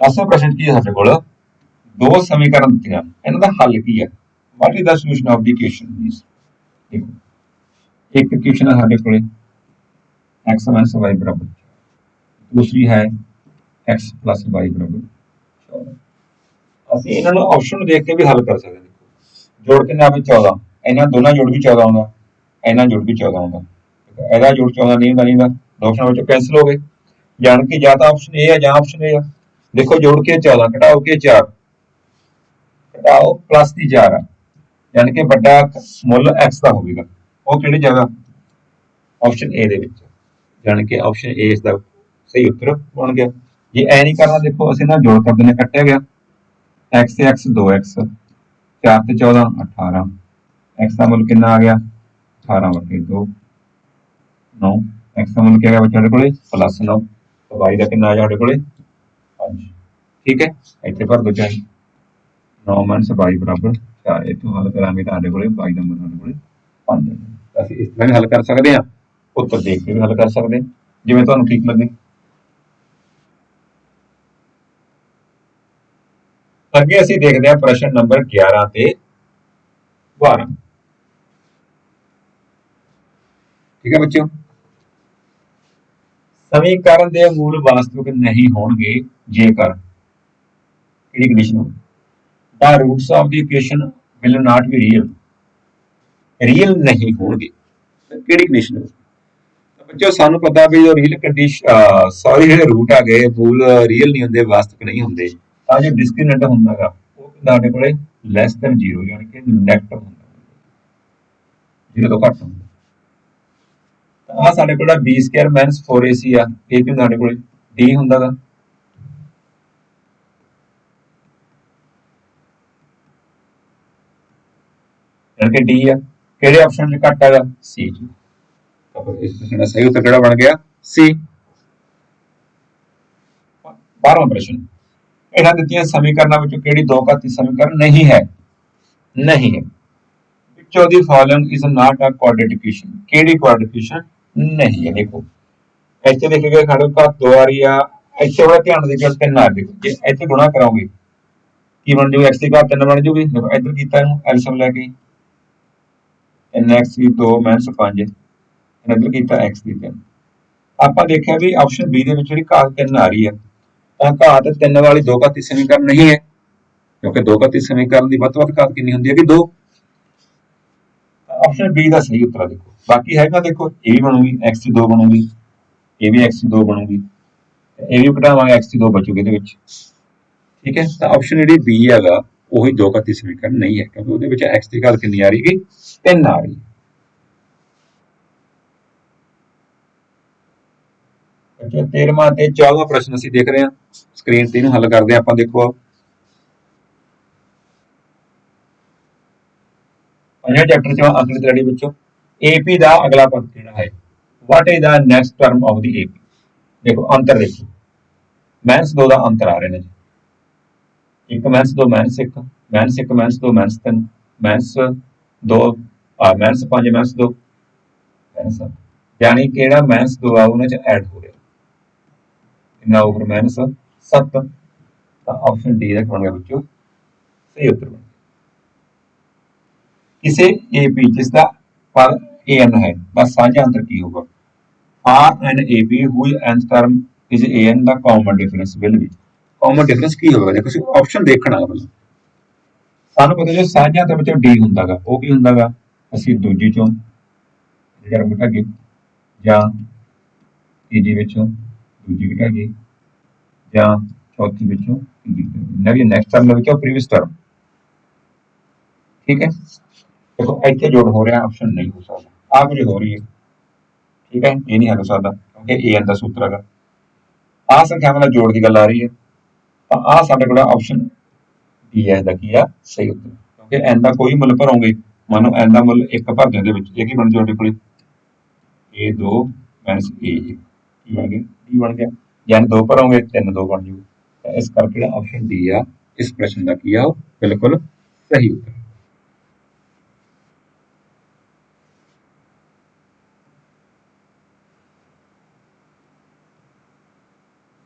ਦਸਵਾਂ ਪ੍ਰਸ਼ਨ ਕੀ ਹੈ ਸਾਡੇ ਕੋਲ? ਦੋ ਸਮੀਕਰਨ ਦਿੱਤੀਆਂ। ਇਹਨਾਂ ਦਾ ਹੱਲ ਕੀ ਹੈ? What is the solution of the equation please ਦੇਖੋ। ਇੱਕ ਇਕੁਏਸ਼ਨ ਹੈ ਸਾਡੇ ਕੋਲੇ। X ਮਾਈਨਸ y ਬਰਾਬਰ। ਦੂਸਰੀ ਹੈ x plus y ਬਰਾਬਰ। ਅਸੀਂ ਇਹਨਾਂ ਨੂੰ ਆਪਸ਼ਨ ਨੂੰ ਦੇਖ ਕੇ ਵੀ ਹੱਲ ਕਰ ਸਕਦੇ ਹਾਂ। ਦੇਖੋ ਜੋੜ ਕਿੰਨਾ ਆਵੇ 14 ਇਹਨਾਂ ਦੋਨਾਂ ਜੋੜ ਵੀ 14 ਆਉਂਦਾ ਇਹਨਾਂ ਜੋੜ ਵੀ 14 ਆਉਂਦਾ ਇਹਦਾ ਜੋੜ 14 ਨਹੀਂ ਹੁੰਦਾ ਨਹੀਂ ਹੁੰਦਾ ਦੋ ਆਪਸ਼ਨ ਵਿੱਚੋਂ ਕੈਨਸਲ ਹੋ ਗਏ। ਜਾਣ ਕੇ ਜਾਂ ਤਾਂ ਆਪਸ਼ਨ A ਹੈ ਜਾਂ ਆਪਸ਼ਨ ਇਹ ਆ। ਦੇਖੋ ਜੋੜ ਕੇ 14 ਘਟਾਓ ਕੇ 4 ਘਟਾਓ ਪਲੱਸ ਦੀ 4 ਆ। ਯਾਨੀ ਕਿ ਵੱਡਾ ਮੁੱਲ x ਦਾ ਹੋਵੇਗਾ। ਉਹ ਕਿਹੜੀ ਜਗ੍ਹਾ? ਆਪਸ਼ਨ A ਦੇ ਵਿੱਚ। ਯਾਨੀ ਕਿ ਆਪਸ਼ਨ A ਇਸ ਦਾ ਸਹੀ ਉੱਤਰ ਬਣ ਗਿਆ। ਜੇ ਐ ਨਹੀਂ ਕਰਨਾ, ਦੇਖੋ ਅਸੀਂ ਨਾ ਜੋੜ ਕਰ ਦਿੰਦੇ ਕੱਟਿਆ ਗਿਆ। X ਤੇ x 2x 4 ਤੇ 14 18 x ਦਾ ਮੁੱਲ ਕਿੰਨਾ ਆ ਗਿਆ? 18 ਵਟੇ 2 9 x ਦਾ ਮੁੱਲ ਕਿਆ ਆ ਗਿਆ ਬੱਚੇ ਸਾਡੇ ਕੋਲੇ? ਪਲੱਸ 9 ਤੇ y ਦਾ ਕਿੰਨਾ ਆ ਗਿਆ ਸਾਡੇ ਕੋਲੇ? 5 ਠੀਕ ਹੈ? ਇੱਥੇ ਭਰ ਦੋ ਚਾਹੇ। 9 ਮਾਈਨਸ 22 ਬਰਾਬਰ 4 ਇੱਥੋਂ ਹੱਲ ਕਰਾਂਗੇ ਤਾਂ ਸਾਡੇ ਕੋਲੇ y ਦਾ ਮੁੱਲ ਸਾਡੇ ਕੋਲੇ 5 ਅਸੀਂ ਇਸ ਤਰ੍ਹਾਂ ਵੀ ਹੱਲ ਕਰ ਸਕਦੇ ਹਾਂ। ਉੱਤਰ ਦੇਖ ਕੇ ਵੀ ਹੱਲ ਕਰ ਸਕਦੇ ਹਾਂ। ਜਿਵੇਂ ਤੁਹਾਨੂੰ ਠੀਕ ਲੱਗੇ। ਅੱਗੇ ਅਸੀਂ ਦੇਖਦੇ ਹਾਂ ਪ੍ਰਸ਼ਨ ਨੰਬਰ 11 ਤੇ 12 ਠੀਕ ਹੈ ਬੱਚਿਓ? ਸਮੀਕਰਨ ਦੇ ਮੂਲ ਵਾਸਤਵਿਕ ਨਹੀਂ ਹੋਣਗੇ ਜੇਕਰ ਕਿਹੜੀ ਕੰਡੀਸ਼ਨ ਹੋਵੇ? the roots of the equation will not be real real ਨਹੀਂ ਹੋਣਗੇ। ਕਿਹੜੀ ਕੰਡੀਸ਼ਨ ਹੋਵੇ ਤਾਂ ਸਾਨੂੰ ਪਤਾ ਵੀ ਜੋ ਰੀਅਲ ਕੰਡੀਸ਼ਨ ਸੌਰੀ ਜਿਹੜੇ ਰੂਟ ਆ ਗਏ ਮੂਲ ਰੀਅਲ ਨਹੀਂ ਹੁੰਦੇ, ਵਾਸਤਵਿਕ ਨਹੀਂ ਹੁੰਦੇ। ਤਾਂ ਜੋ ਡਿਸਕ੍ਰਿਮੀਨੈਂਟ ਹੁੰਦਾਗਾ, ਉਹ ਕਿੰਨਾ ਸਾਡੇ ਕੋਲੇ? ਲੈਸ ਦੈਨ 0 ਯਾਨੀ ਕਿ ਨੈਗੇਟਿਵ ਹੁੰਦਾ। ਜਿਹਦੇ ਤੋਂ ਘੱਟ ਹੁੰਦਾ। ਤਾਂ ਆ ਸਾਡੇ ਕੋਲ b ਸਕੁਅਰ ਮਾਈਨਸ 4ac ਆ। ਇਹ ਕਿੰਨਾ ਸਾਡੇ ਕੋਲੇ? D ਹੁੰਦਾਗਾ। ਯਾਨੀ ਕਿ d ਆ। ਕਿਹੜੇ ਆਪਸ਼ਨ 'ਚ ਘੱਟ ਹੈਗਾ? C 'ਚ ਤਾਂ ਫਿਰ ਇਸ ਪ੍ਰਸ਼ਨ ਦਾ ਸਹੀ ਉੱਤਰ ਕਿਹੜਾ ਬਣ ਗਿਆ? C 12ਵਾਂ ਪ੍ਰਸ਼ਨ। ਇਹਨਾਂ ਦਿੱਤੀਆਂ ਸਮੀਕਰਨਾਂ ਵਿੱਚੋਂ ਕਿਹੜੀ ਦੋ ਘਾਤੀ ਸਮੀਕਰਨ ਨਹੀਂ ਹੈ? ਨਹੀਂ ਹੈ। which of the following is not a quadratic equation ਕਿਹੜੀ quadratic equation ਨਹੀਂ ਹੈ। ਦੇਖੋ। ਇੱਥੇ ਦੇਖੇਗਾ ਕੋਲ ਘੱਤ ਦੋ ਆ ਰਹੀ ਆ। ਇੱਥੇ ਬੜਾ ਧਿਆਨ ਦੇ ਕੇ ਤਿੰਨ ਆ ਦੇਖੋ ਜੇ ਇੱਥੇ ਗੁਣਾ ਕਰਾਂਗੇ ਕੀ ਬਣ ਜੂ x ਦੀ ਘਾਤ ਤਿੰਨ ਬਣ ਜੂਗੀ ਇੱਧਰ ਕੀਤਾ ਇਹਨੂੰ ਐਲਸੀਐਮ ਲੈ ਕੇ। 3x ਦੀ 2 ਮਾਈਨਸ 5 ਇੱਧਰ ਕੀਤਾ x ਦੀ 3 ਆਪਾਂ ਦੇਖਿਆ ਵੀ ਆਪਸ਼ਨ B ਦੇ ਵਿੱਚ ਜਿਹੜੀ ਘਾਤ ਤਿੰਨ ਆ ਰਹੀ ਹੈ, ਤਾਂ ਘਾਤ ਤਿੰਨ ਵਾਲੀ ਦੋ ਘਾਤੀ ਸਮੀਕਰਨ ਨਹੀਂ ਹੈ, ਕਿਉਂਕਿ ਦੋ ਘਾਤੀ ਸਮੀਕਰਨ ਦੀ ਵੱਧ ਤੋਂ ਵੱਧ ਘਾਤ ਕਿੰਨੀ ਹੁੰਦੀ ਹੈ ਕਿ ਦੋ ਆਪਸ਼ਨ B ਦਾ ਸਹੀ ਉੱਤਰ ਦੇਖੋ। ਬਾਕੀ ਹੈਗਾ ਦੇਖੋ ਇਹ ਵੀ ਬਣੂਗੀ, x ਦੀ 2 ਬਣੂਗੀ ਇਹ ਵੀ x ਦੀ 2 ਬਣੂਗੀ ਇਹ ਵੀ ਘਟਾਵਾਂਗੇ, x ਦੀ 2 ਬਚੂਗੀ ਇਹਦੇ ਵਿੱਚ। ਠੀਕ ਹੈ, ਤਾਂ ਆਪਸ਼ਨ ਜਿਹੜੀ B ਹੈਗਾ ਉਹੀ ਦੋ ਘਾਤੀ ਸਮੀਕਰਨ ਨਹੀਂ ਹੈ, ਕਿਉਂਕਿ ਉਹਦੇ ਵਿੱਚ x ਦੀ ਗੱਲ ਕਿੰਨੀ ਆ ਰਹੀ ਹੈ ਤਿੰਨ ਆ ਰਹੀ ਹੈ। ਅੱਛਾ 13ਵਾਂ ਤੇ 14ਵਾਂ ਪ੍ਰਸ਼ਨ ਅਸੀਂ ਦੇਖ ਰਹੇ ਹਾਂ। ਸਕਰੀਨ ਤੇ ਇਹਨੂੰ ਹੱਲ ਕਰਦੇ ਹਾਂ, ਆਪਾਂ ਦੇਖੋ ਪੰਜਵੇਂ ਚੈਪਟਰ ਚੋਂ ਅਗਲੀ ਤੜੀ ਵਿੱਚੋਂ AP ਦਾ ਅਗਲਾ ਪਦ ਕਿਹੜਾ ਹੈ? What is the next term of the AP ਦੇਖੋ, ਅੰਤਰ ਦੇਖੋ। ਮਾਈਨਸ 2 ਦਾ ਅੰਤਰ ਆ ਰਹੇ ਨੇ ਜੀ 1 minus 2 minus 1 minus 1 minus 2 minus 3 minus 2 ਆ ਮਾਈਨਸ 5 ਮਾਈਨਸ 2 ਮਾਈਨਸ ਯਾਨੀ ਕਿਹੜਾ ਮਾਈਨਸ 2 ਆ ਉਹਨਾਂ ਚ ਐਡ ਹੋ ਰਿਹਾ। ਕਿੰਨਾ ਓਵਰ ਮਾਈਨਸ 7 ਤਾਂ ਆਪਸ਼ਨ ਡੀ ਦਾ ਬਣੇਗਾ ਵਿੱਚੋਂ ਸਹੀ ਉੱਤਰ ਬਣੇਗਾ ਕਿਸੇ AP ਜਿਸ ਦਾ ਪਰ an ਹੈ, ਬਸ ਸਾਂਝਾ ਅੰਤਰ ਕੀ ਹੋਊਗਾ? R and AB whose nth term is an the common difference will be common difference ਕੀ ਹੋਵੇਗਾ? ਜੇ ਤੁਸੀਂ ਆਪਸ਼ਨ ਦੇਖਣਾ ਹੈ ਪਹਿਲਾਂ ਸਾਨੂੰ ਪਤਾ ਜੇ ਸਾਂਝਿਆਂ ਦੇ ਵਿੱਚੋਂ D ਹੁੰਦਾਗਾ, ਉਹ ਕੀ ਹੁੰਦਾਗਾ? ਅਸੀਂ ਦੂਜੀ ਚੋਂ, ਜਿਹੜਾ ਘਟਾਗੇ ਜਾਂ ਤੀਜੀ ਵਿੱਚੋਂ ਦੂਜੀ ਘਟਾਗੇ ਜਾਂ ਚੌਥੀ ਵਿੱਚੋਂ ਤੀਜੀ ਨਵੀਂ ਨੈਕਸਟ ਟਰਮ ਵਿੱਚੋਂ ਪ੍ਰੀਵੀਅਸ ਟਰਮ ਠੀਕ ਹੈ? ਦੇਖੋ, ਇੱਥੇ ਜੋੜ ਹੋ ਰਿਹਾ ਆਪਸ਼ਨ ਨਹੀਂ ਹੋ ਸਕਦਾ। ਆ ਕੁਝ ਹੋ ਰਹੀ ਹੈ। ਠੀਕ ਹੈ? ਇਹ ਨਹੀਂ ਹੋ ਸਕਦਾ, ਕਿਉਂਕਿ ਇਹ n ਦਾ ਸੂਤਰ ਹੈਗਾ। ਆ ਸੰਖਿਆਵਾਂ ਦਾ ਜੋੜ ਦੀ ਗੱਲ ਆ ਰਹੀ ਹੈ। ਤਾਂ ਆ ਸਾਡੇ ਕੋਲ ਆਪਸ਼ਨ ਡੀ ਹੈ ਦਾ ਕੀ ਆ? ਸਹੀ ਉੱਤਰ। ਕਿਉਂਕਿ n ਦਾ ਕੋਈ ਮੁੱਲ ਭਰੋਗੇ। ਮੰਨ ਲਓ n ਦਾ ਮੁੱਲ 1 ਭਰ ਦਿੰਦੇ ਵਿੱਚ। ਇਹ ਕੀ ਬਣ ਜਾਊ ਤੁਹਾਡੇ ਕੋਲੇ? A2 a1 ਕੀ ਬਣ ਗਿਆ? D ਬਣ ਗਿਆ। ਜਾਂ 2 ਭਰੋਗੇ 3 2 ਬਣ ਜੂ ਇਸ ਕਰਕੇ ਜਿਹੜਾ ਆਪਸ਼ਨ ਡੀ ਆ, ਇਸ ਪ੍ਰਸ਼ਨ ਦਾ ਕੀ ਆ? ਉਹ ਬਿਲਕੁਲ ਸਹੀ ਉੱਤਰ।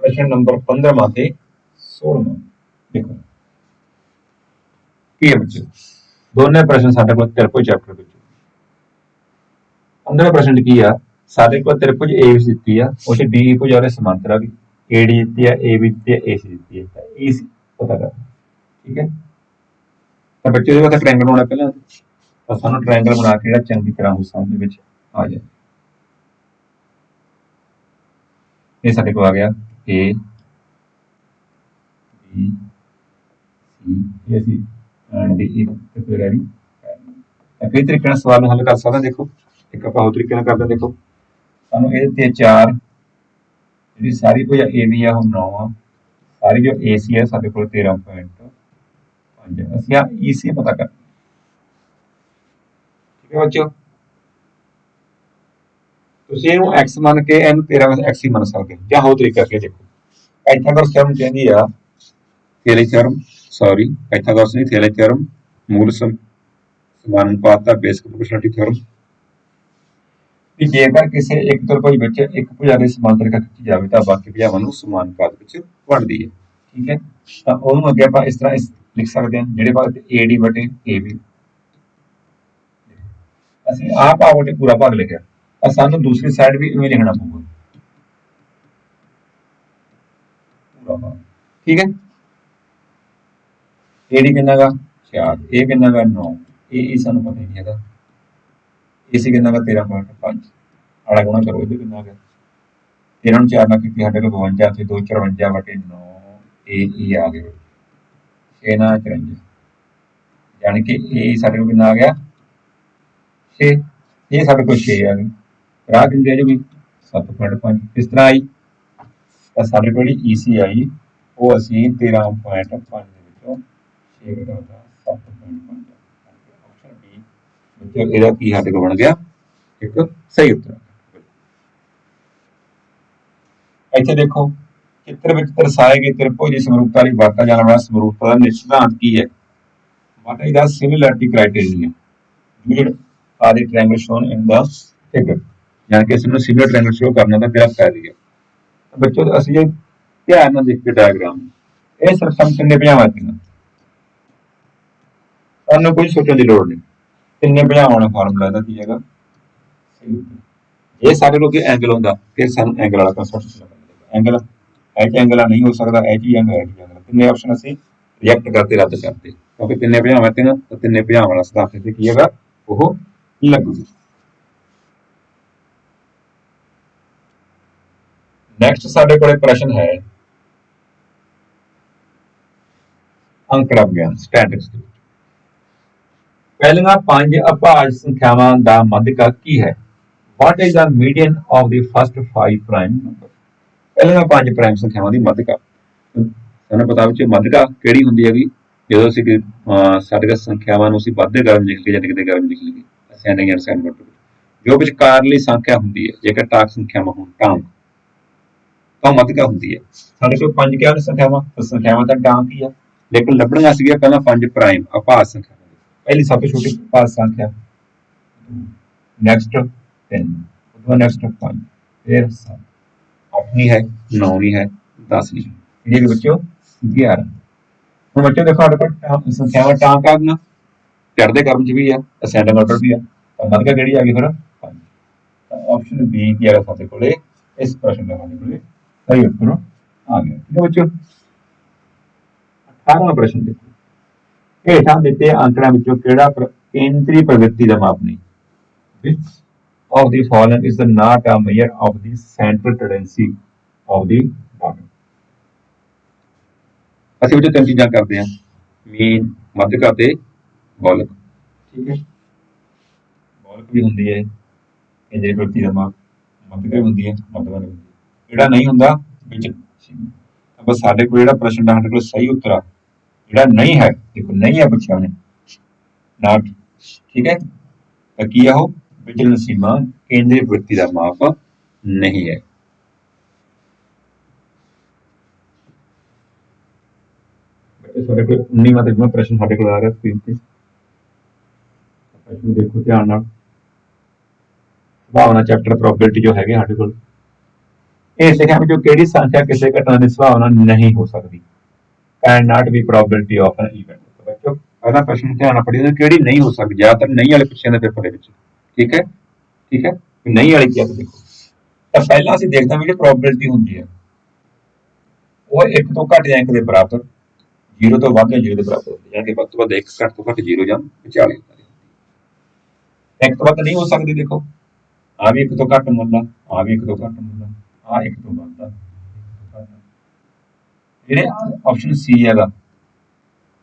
ਪ੍ਰਸ਼ਨ ਨੰਬਰ 15 ਮਾਤੇ 16 ਦੇਖੋ। ਕੀ ਬੱਚੇ? ਦੋਨੇ ਪ੍ਰਸ਼ਨ ਸਾਡੇ ਕੋਲ ਤਿਰਭੁਜ ਚੈਪਟਰ ਵਿੱਚ 15 ਪ੍ਰਸ਼ਨ ਕੀ ਆ? ਸਾਡੇ ਕੋਲ ਤਿਰਭੁਜ ਏਬੀਸੀ ਦਿੱਤੀ ਆ, ਉਹ ਚ ਡੀ ਭੁਜ ਉਹਦੇ ਸਮਾਂਤਰ ਆ ਗਈ ਏਡੀ ਦਿੱਤੀ ਆ ਏਬੀ ਦਿੱਤੀ ਆ ਏਸੀ ਦਿੱਤੀ ਆ। ਤਾਂ e ਏਸੀ ਪਤਾ ਕਰ। ਠੀਕ ਹੈ? ਤਾਂ ਬੱਚੇ ਦੇ ਵਾਸਤੇ ਟ੍ਰਾਇੰਗਲ ਬਣਾਉਣਾ ਪਹਿਲਾਂ। ਤਾਂ ਸਾਨੂੰ ਟ੍ਰਾਇੰਗਲ ਬਣਾ ਕੇ ਜਿਹੜਾ ਚੰਗੀ ਤਰ੍ਹਾਂ ਉਸ ਸਮਝ ਵਿੱਚ ਆ ਜਾਏ। ਇਹ ਸਾਡੇ ਕੋਲ ਆ ਗਿਆ। A B C ਇਹ ਅਸੀਂ ਐਂਡ ਦੀ ਇੱਕ ਕਈ ਤਰੀਕੇ ਨਾਲ ਸਵਾਲ ਨੂੰ ਹੱਲ ਕਰ ਸਕਦਾ, ਦੇਖੋ। ਇੱਕ ਆਪਾਂ ਹੋਰ ਤਰੀਕੇ ਨਾਲ ਕਰਦੇ ਦੇਖੋ। ਸਾਨੂੰ ਇਹਦੇ ਤੇ 4 ਜਿਹੜੀ ਸਾਰੀ ਕੋਈ A ਵੀ ਆ ਉਹ 9 ਆ। ਸਾਰੀ ਜੋ AC ਹੈ ਸਾਡੇ ਕੋਲ 13.5 ਅਸੀਂ ਆ EC ਪਤਾ ਕਰ ਠੀਕ ਹੈ ਬੱਚਿਓ? ਤੁਸੀਂ ਇਹਨੂੰ x ਮੰਨ ਕੇ ਇਹਨੂੰ 13 x ਹੀ ਮੰਨ ਸਕਦੇ ਹੋ। ਜਾਂ ਹੋਰ ਤਰੀਕਾ ਕਰਕੇ ਦੇਖੋ। ਪਾਈਥਾਗੋਰਸ ਥਿਓਰਮ ਕਹਿੰਦੀ ਆ ਥਿਅਰੀ ਥਿਓਰਮ ਸੌਰੀ ਪਾਈਥਾਗੋਰਸ ਨਹੀਂ ਥਿਅਰੀ ਥਿਓਰਮ ਮੂਲ ਸਮ ਸਮਾਨ ਅਨੁਪਾਤ ਦਾ ਬੇਸਿਕ ਪ੍ਰੋਪੋਰਸ਼ਨਲਿਟੀ ਥਿਓਰਮ ਕਿ ਜੇਕਰ ਕਿਸੇ ਇੱਕ ਤਰਪੁਜ ਵਿੱਚ ਇੱਕ ਭੁਜਾ ਦੇ ਸਮਾਂਤਰ ਖਿੱਚੀ ਜਾਵੇ ਤਾਂ ਬਾਕੀ ਭੁਜਾਵਾਂ ਨੂੰ ਸਮਾਨ ਅਨੁਪਾਤ ਵਿੱਚ ਵੰਡਦੀ ਹੈ ਠੀਕ ਹੈ ਤਾਂ ਉਹਨੂੰ ਅੱਗੇ ਆਪਾਂ ਇਸ ਤਰ੍ਹਾਂ ਇਸ ਲਿਖ ਸਕਦੇ ਹਾਂ ਜਿਹੜੇ ਤੇ AD ਬਟੇ AB ਅਸੀਂ ਆਹ ਭਾਗ ਵਟੇ ਪੂਰਾ ਭਾਗ ਲਿਖਿਆ ਤਾਂ ਸਾਨੂੰ ਦੂਸਰੀ ਸਾਈਡ ਵੀ ਇਵੇਂ ਲਿਖਣਾ ਪਊਗਾ ਪੂਰਾ ਭਾਗ ਠੀਕ ਹੈ AD ਕਿੰਨਾ ਗਾ? 4 ਇਹ ਕਿੰਨਾ ਗਾ? 9 ਇਹ ਇਹ ਸਾਨੂੰ ਪਤਾ ਹੀ ਨਹੀਂ ਹੈਗਾ। AC ਕਿੰਨਾ ਗਾ? 13.5 ਆੜਾ ਗੁਣਾ ਕਰੋ, ਇਹਦੇ ਕਿੰਨਾ ਗਾ? 13 ਨੂੰ 4 ਨਾਲ ਕੀਤੀ ਸਾਡੇ ਕੋਲ 52 ਤੇ 2 54 ਵਟੇ 9 ਇਹ ਇਹ ਆ ਗਿਆ 6 ਨਾਲ 54 ਯਾਨੀ ਕਿ ਇਹ ਸਾਡੇ ਕੋਲ ਕਿੰਨਾ ਆ ਗਿਆ? 6 ਇਹ ਸਾਡੇ ਕੋਲ 6 ਆ ਗਈ ਰਾਹ ਕਿੰਨੀ ਆ ਜੂਗੀ? 7.5 ਕਿਸ ਤਰ੍ਹਾਂ ਆਈ? ਤਾਂ ਸਾਡੇ ਕੋਲ ਜਿਹੜੀ EC ਆਈ, ਉਹ ਅਸੀਂ 13.5 ਦੇ ਵਿੱਚੋਂ 6 7.5 ਆਪਸ਼ਨ B ਵਿੱਚੋਂ ਇਹਦਾ ਕੀ ਸਾਡੇ ਕੋਲ ਬਣ ਗਿਆ? ਇੱਕ ਸਹੀ ਉੱਤਰ ਇੱਥੇ ਦੇਖੋ, ਚਿੱਤਰ ਵਿੱਚ ਦਰਸਾਏ ਗਏ ਤ੍ਰਿਭੁਜ ਦੀ ਸਮਰੂਪਤਾ ਲਈ ਵਰਤਾ ਜਾਣ ਵਾਲਾ ਸਮਰੂਪਤਾ ਦਾ ਨਿਸ਼ਚਿਤਾਂਕ ਕੀ ਹੈ? What is the similarity criteria unit are the triangle shown in the figure ਯਾਨੀ ਕਿ ਇਸ ਨੂੰ ਸਿਮਿਲਰ ਟ੍ਰਾਇੰਗਲ ਸ਼ੋ ਕਰਨਾ ਤਾਂ ਕਿਹੜਾ ਪੈ ਰਹੀ ਹੈ। ਬੱਚੋ, ਅਸੀਂ ਜੇ ਧਿਆਨ ਨਾਲ ਦੇਖ ਕੇ ਡਾਇਗਰਾਮ ਇਹ ਸਿਰਫ ਸਮ ਕਿੰਨੇ ਭਜਾਵਾਂ ਦੀਆਂ ਤੁਹਾਨੂੰ ਕੋਈ ਸੋਚਣ ਦੀ ਲੋੜ ਨਹੀਂ। ਕਿੰਨੇ ਭਜਾਵਾਂ ਦਾ ਫਾਰਮੂਲਾ ਇਹਦਾ ਕੀ ਹੈਗਾ। ਇਹ ਸਾਡੇ ਲੋਕੀ ਐਂਗਲ ਹੁੰਦਾ ਫਿਰ ਸਾਨੂੰ ਐਂਗਲ ਵਾਲਾ ਕਨਸੈਪਟ ਸਮਝਣਾ ਐਂਗਲ ਐਚ ਐਂਗਲ ਨਹੀਂ ਹੋ ਸਕਦਾ ਐਚ ਹੀ ਐਂਗਲ ਐਚ ਐਂਗਲ ਤਿੰਨੇ ਆਪਸ਼ਨ ਅਸੀਂ ਰਿਐਕਟ ਕਰਦੇ ਰੱਦ ਕਰਦੇ। ਕਿਉਂਕਿ ਤਿੰਨੇ ਭਜਾਵਾਂ ਤੇ ਨਾ ਤਿੰਨੇ ਭਜਾਵਾਂ ਵਾਲਾ ਸਿਧਾਂਤ ਤੇ ਕੀ ਹੈਗਾ ਉਹ ਲੱਗੂ। ਨੈਕਸਟ ਸਾਡੇ ਕੋਲੇ ਪ੍ਰਸ਼ਨ ਹੈ। ਅੰਕੜਾ ਵਿਗਿਆਨ ਵਿੱਚ ਪਹਿਲੀਆਂ ਪੰਜ ਅਭਾਜ ਸੰਖਿਆਵਾਂ ਦਾ ਮੱਧਿਕਾ ਕੀ ਹੈ? What is the median of the first 5 prime number ਪਹਿਲੀਆਂ ਪੰਜ ਪ੍ਰਾਈਮ ਸੰਖਿਆਵਾਂ ਦੀ ਮੱਧਿਕਾ। ਸਾਨੂੰ ਪਤਾ ਵਿੱਚ ਮੱਧਿਕਾ ਕਿਹੜੀ ਹੁੰਦੀ ਹੈਗੀ? ਜਦੋਂ ਅਸੀਂ ਸਾਡੇ ਸੰਖਿਆਵਾਂ ਨੂੰ ਅਸੀਂ ਵੱਧਦੇ ਗਰਮ ਲਿਖ ਲਈਏ ਜਾਂ ਕਿਤੇ ਗਰਮ ਲਿਖ ਲਈਏ ਅਸੈਂਡਿੰਗ ਐਂਡ ਸੈਂਡ ਜੋ ਵਿਚਕਾਰਲੀ ਸੰਖਿਆ ਹੁੰਦੀ ਹੈ, ਜੇਕਰ ਟਾਕ ਸੰਖਿਆਵਾਂ ਹੋਣ ਟਾਂਕ ਤਾਂ ਮੱਧਕਾ ਹੁੰਦੀ ਹੈ। ਸਾਡੇ ਕੋਲ ਪੰਜ ਕਿਹਾ ਸੰਖਿਆਵਾਂ? ਸੰਖਿਆਵਾਂ ਤਾਂ ਟਾਂਕ ਹੀ? ਆ ਲੇਕਿਨ ਲੱਭਣੀਆਂ ਸੀਗੀਆਂ ਪਹਿਲਾਂ ਪੰਜ ਪ੍ਰਾਈਮ ਅਪਾਸ ਸੰਖਿਆ ਪਹਿਲੀ ਸਭ ਤੋਂ ਛੋਟੀ ਅਪਾਸ ਸੰਖਿਆ। ਨੈਕਸਟ 10 ਉਹਦਾ ਨੈਕਸਟ 5 ਫਿਰ 7 8 ਨਹੀਂ ਹੈ 9 ਨਹੀਂ ਹੈ 10 ਨਹੀਂ। ਹੈ ਇਹ ਵੀ ਬੱਚਿਓ 11 ਹੁਣ ਬੱਚਿਓ ਦੇਖੋ ਸਾਡੇ ਕੋਲ ਸੰਖਿਆਵਾਂ ਟਾਂਕ ਆ ਗਈਆਂ ਚੜ੍ਹਦੇ ਕਰਮ ਚ ਵੀ ਆ ਅਸੈਂਡਿੰਗ ਆਰਡਰ ਵੀ ਆ। ਤਾਂ ਮੱਧਿਕਾ ਕਿਹੜੀ ਆ ਗਈ ਫਿਰ? ਪੰਜ। ਆਪਸ਼ਨ ਬੀ ਕੀ ਆ ਸਾਡੇ ਕੋਲੇ? ਇਸ ਪ੍ਰਸ਼ਨ ਦਾ ਸਾਡੇ ਕੋਲੇ। ਸਹੀ ਉੱਤਰ ਆ ਗਿਆ। ਠੀਕ ਹੈ ਬੱਚੋ 18ਵਾਂ ਪ੍ਰਸ਼ਨ ਦੇਖੋ। ਹੇਠਾਂ ਦਿੱਤੇ ਅੰਕੜਿਆਂ ਵਿੱਚੋਂ ਕਿਹੜਾ ਕੇਂਦਰੀ ਪ੍ਰਵਿਰਤੀ ਦਾ ਮਾਪ ਨਹੀਂ? Which of the following is the not a measure of the central tendency of the data ਅਸੀਂ ਵਿੱਚ ਤਿੰਨ ਚੀਜ਼ਾਂ ਕਰਦੇ ਹਾਂ। ਮੀਨ ਮੱਧਿਕਾ ਤੇ ਗੋਲਕ ਠੀਕ ਹੈ। ਗੋਲਕ ਵੀ ਹੁੰਦੀ ਹੈ ਜਿਹੜੀ ਪ੍ਰਵਿਰਤੀ ਦਾ ਮਾਪ। ਮੱਧਿਕਾ ਵੀ ਹੁੰਦੀ ਹੈ ਮੱਧਿਕਾ ਹੁੰਦੀ ਹੈ। ਜਿਹੜਾ ਨਹੀਂ ਹੁੰਦਾ? ਵਿੱਚ। ਬਸ ਸਾਡੇ ਕੋਲ ਜਿਹੜਾ ਪ੍ਰਸ਼ਨ ਦਾ ਸਾਡੇ ਕੋਲ ਸਹੀ ਉੱਤਰ ਆ। ਜਿਹੜਾ ਨਹੀਂ ਹੈ ਦੇਖੋ ਨਹੀਂ ਹੈ ਪੁੱਛਿਆ ਉਹਨੇ। ਨਾਟ, ਠੀਕ ਹੈ? ਤਾਂ ਕੀ ਆ ਉਹ? ਵਿਚਲਨ ਸੀਮਾ ਕੇਂਦਰੀ ਪ੍ਰਵਿਰਤੀ ਦਾ ਮਾਪ ਨਹੀਂ ਹੈ। ਬੱਚੇ ਸਾਡੇ ਕੋਲ 19ਵਾਂ ਤੇ ਮੈਂ ਪ੍ਰਸ਼ਨ ਸਾਡੇ ਕੋਲ ਆ ਰਿਹਾ ਸਕਰੀਨ ਤੇ। ਪ੍ਰਸ਼ਨ ਦੇਖੋ ਧਿਆਨ ਨਾਲ। ਭਾਵਨਾ ਚੈਪਟਰ ਪ੍ਰੋਬੇਬਿਲਿਟੀ ਜੋ ਹੈਗੇ ਸਾਡੇ ਕੋਲ। ਇਹ ਲਿਖਿਆ ਵਿੱਚੋਂ ਕਿਹੜੀ ਸੰਖਿਆ, ਕਿਸੇ ਘਟਨਾ ਦੀ ਸੰਭਾਵਨਾ ਨਹੀਂ ਹੋ ਸਕਦੀ। Can not be probability of an event ਬੱਚੋ ਪਹਿਲਾ ਪ੍ਰਸ਼ਨ ਧਿਆਨ ਨਾਲ ਪੜ੍ਹੀਓ ਕਿਹੜੀ ਨਹੀਂ ਹੋ ਸਕਦੀ, ਜ਼ਿਆਦਾਤਰ ਨਹੀਂ ਵਾਲੇ ਪੁੱਛੇ ਨੇ ਪੇਪਰ ਦੇ ਵਿੱਚ। ਠੀਕ ਹੈ? ਠੀਕ ਹੈ? ਵੀ ਨਹੀਂ ਵਾਲੀ ਕੀ ਆ ਦੇਖੋ। ਤਾਂ ਪਹਿਲਾਂ ਅਸੀਂ ਦੇਖਦੇ ਹਾਂ ਵੀ ਜਿਹੜੀ ਪ੍ਰੋਬੇਬਿਲਿਟੀ ਹੁੰਦੀ ਹੈ, ਉਹ ਇੱਕ ਤੋਂ ਘੱਟ ਜਾਂ ਇੱਕ ਦੇ ਬਰਾਬਰ 0 ਤੋਂ ਵੱਧ ਜਾਂ 0 ਦੇ ਬਰਾਬਰ ਹੁੰਦੀ ਹੈ। ਯਾਨੀ ਕਿ ਵੱਧ ਤੋਂ ਵੱਧ ਇੱਕ, ਘੱਟ ਤੋਂ ਘੱਟ 0 ਜਾਂ ਵਿਚਾਲੇ ਹੁੰਦੀ ਹੈ। ਇੱਕ ਤੋਂ ਵੱਧ ਨਹੀਂ ਹੋ ਸਕਦੀ, ਦੇਖੋ। ਆ ਵੀ ਇੱਕ ਤੋਂ ਘੱਟ ਮੁੱਲ ਆ ਆ ਵੀ ਇੱਕ ਤੋਂ ਘੱਟ ਮੁੱਲ ਆ ਆ ਇੱਕ ਤੋਂ ਵੱਧ ਆ। ਜਿਹੜੇ ਆਪਸ਼ਨ ਸੀ ਹੈਗਾ,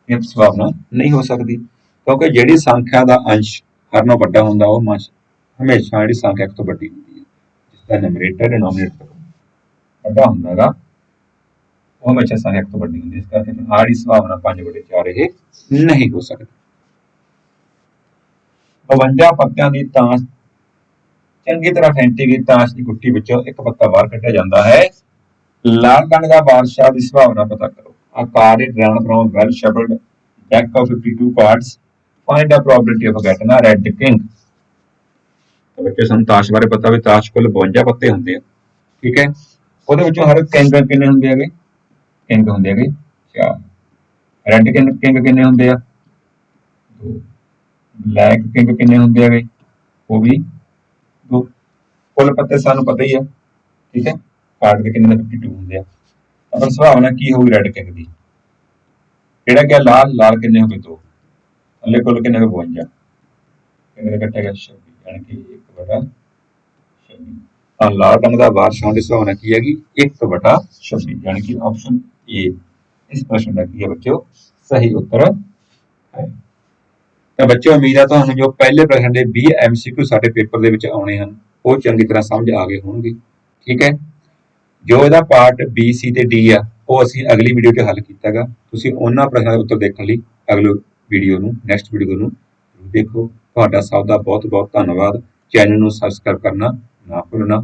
ਇਹ ਸੰਭਾਵਨਾ ਨਹੀਂ ਹੋ ਸਕਦੀ, ਕਿਉਂਕਿ ਜਿਹੜੀ ਸੰਖਿਆ ਦਾ ਅੰਸ਼ ਹਰ ਨਾਲੋਂ ਵੱਡਾ ਹੁੰਦਾ, ਉਹ ਹਮੇਸ਼ਾ ਜਿਹੜੀ ਸੰਖਿਆ ਤੋਂ ਵੱਡੀ ਹੁੰਦੀ ਹੈ, ਜਿਸ ਦਾ ਨੰਬਰੇਟਰ ਡਿਨੋਮੀਨੇਟਰ ਵੱਡਾ ਹੁੰਦਾ ਹੈਗਾ, ਉਹ ਹਮੇਸ਼ਾ ਸੰਖਿਆ ਤੋਂ ਵੱਡੀ ਹੁੰਦੀ ਹੈ, ਇਸ ਕਰਕੇ ਫਿਰ ਆੜੀ ਸੰਭਾਵਨਾ 5 ਵੱਡੇ 4 ਇਹ ਨਹੀਂ ਹੋ ਸਕਦੀ। 52 ਪੱਤਿਆਂ ਦੀ ਤਾਂਸ, ਚੰਗੀ ਤਰ੍ਹਾਂ ਫੈਂਟੀ ਗਈ ਤਾਂਸ ਦੀ ਗੁੱਟੀ ਵਿੱਚੋਂ ਇੱਕ ਪੱਤਾ ਬਾਹਰ ਕੱਢਿਆ ਜਾਂਦਾ ਹੈ। ਲਾਲ ਰੰਗ ਦਾ ਬਾਦਸ਼ਾਹ ਦੀ ਸੰਭਾਵਨਾ ਪਤਾ ਕਰੋ। ਆਕਾਰ it ran from well shuffled deck of 52 cards find a probability of getting a red king ਤਾਂ ਬੱਚੇ, ਸਾਨੂੰ ਤਾਸ਼ ਬਾਰੇ ਪਤਾ ਵੀ ਤਾਸ਼ ਕੋਲ 52 ਪੱਤੇ ਹੁੰਦੇ ਆ। ਠੀਕ ਹੈ? ਉਹਦੇ ਵਿੱਚੋਂ ਹਰ ਕਿੰਗ ਕਿੰਨੇ ਹੁੰਦੇ ਹੈਗੇ? ਕਿੰਗ ਹੁੰਦੇ ਹੈਗੇ। ਚਾਰ। ਰੈੱਡ ਕਿੰਗ ਕਿੰਗ ਕਿੰਨੇ ਹੁੰਦੇ ਆ? ਦੋ। ਬਲੈਕ ਕਿੰਗ ਕਿੰਨੇ ਹੁੰਦੇ ਹੈਗੇ? ਉਹ ਵੀ ਦੋ। ਕੁੱਲ ਪੱਤੇ ਸਾਨੂੰ ਪਤਾ ਹੀ ਆ। ਠੀਕ ਹੈ? ਕਾਰਡ ਦੇ ਕਿੰਨੇ 52 ਹੁੰਦੇ ਆ। ਤਾਂ ਸੰਭਾਵਨਾ ਕੀ ਹੋਊਗੀ ਰੈੱਡ ਕਿੰਗ ਦੀ? ਜਿਹੜਾ ਕਿ ਲਾਲ ਲਾਲ ਕਿੰਨੇ ਹੋ ਗਏ? ਦੋ। ਥੱਲੇ ਕੁੱਲ ਕਿੰਨੇ ਹੋ ਗਏ? 52 ਕਿੰਨੇ ਦਾ ਕੱਟਿਆ ਗਿਆ 26 ਯਾਨੀ ਕਿ 1 ਬਟਾ 26 ਤਾਂ ਲਾਲ ਰੰਗ ਦਾ ਵਾਰਸ਼ਾਂ ਦੀ ਸੰਭਾਵਨਾ ਕੀ ਹੈਗੀ? 1 ਬਟਾ 26 ਯਾਨੀ ਕਿ ਆਪਸ਼ਨ ਏ ਇਸ ਪ੍ਰਸ਼ਨ ਦਾ ਕੀ ਹੈ ਬੱਚਿਓ? ਸਹੀ ਉੱਤਰ ਹੈ। ਤਾਂ ਬੱਚਿਓ, ਉਮੀਦ ਹੈ ਤੁਹਾਨੂੰ ਜੋ ਪਹਿਲੇ ਪ੍ਰਸ਼ਨ ਦੇ 20 ਐਮਸੀਕਿਊ ਸਾਡੇ ਪੇਪਰ ਦੇ ਵਿੱਚ ਆਉਣੇ ਹਨ, ਉਹ ਚੰਗੀ ਤਰ੍ਹਾਂ ਸਮਝ ਆ ਗਏ ਹੋਣਗੇ। ਠੀਕ ਹੈ? ਜੋ ਇਹਦਾ ਪਾਰਟ B, C ਤੇ D ਆ, ਉਹ ਅਸੀਂ ਅਗਲੀ ਵੀਡੀਓ 'ਚ ਹੱਲ ਕੀਤਾਗਾ ਤੁਸੀਂ ਉਹਨਾਂ ਪ੍ਰਸ਼ਨਾਂ ਦੇ ਉੱਤਰ ਦੇਖਣ ਲਈ ਅਗਲੇ ਵੀਡੀਓ ਨੂੰ ਨੈਕਸਟ ਵੀਡੀਓ ਨੂੰ ਜ਼ਰੂਰ ਦੇਖੋ। ਤੁਹਾਡਾ ਸਭ ਦਾ ਬਹੁਤ ਬਹੁਤ ਧੰਨਵਾਦ। ਚੈਨਲ ਨੂੰ ਸਬਸਕ੍ਰਾਈਬ ਕਰਨਾ ਨਾ ਭੁੱਲਣਾ।